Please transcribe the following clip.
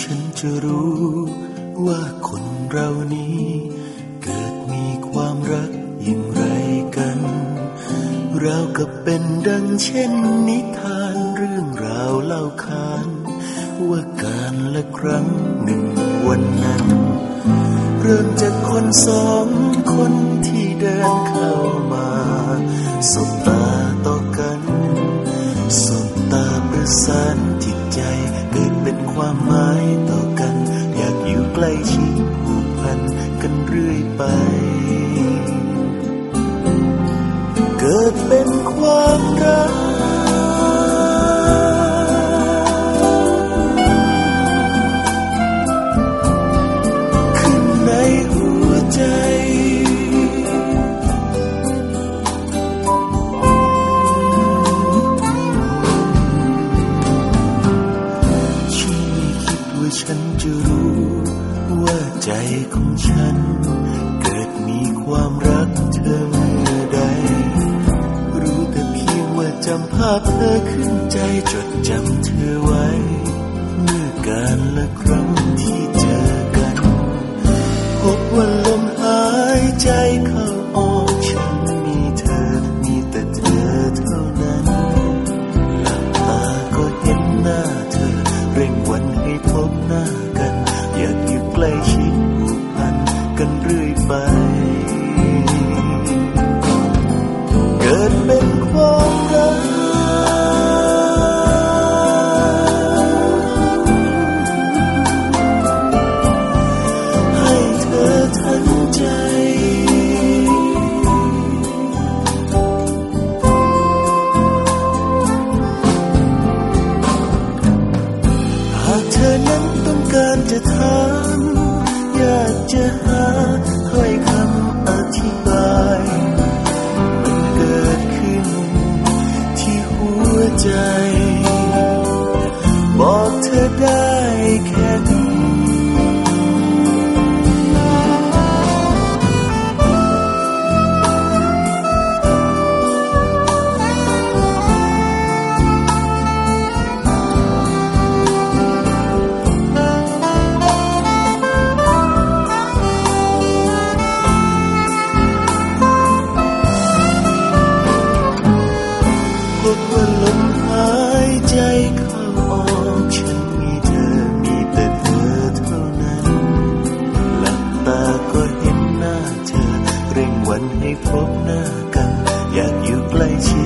ฉันจะรู้ว่าคนเรานี้ เกิดมีความรักอย่างไรกันเรากับเป็นดังเช่นนิทานเรื่องราวเล่าขานว่าการละครั้งหนึ่งวันนั้น เริ่มจากคนสองคนที่เดินเข้ามาสบตาต่อกันสบตาประสานจิตใจเกิดเป็นความหมาย ใกล้ชิดผูกพันกันเรื่อยไปำภาพเธอขึ้นใจจดจำเธอไว้ เมื่อการละครั้งที่เจอกัน พบว่าลมหายใจเข้าออกฉันมีเธอ มีแต่เธอเท่านั้นหลับตาก็เห็นหน้าเธอ เร่งวันให้พบหน้ากัน อยากอยู่ใกล้ชิดผูกพันกันเรื่อยไป บอกเธอได้ ให้พบหน้ากัน อยากอยู่ใกล้ชิด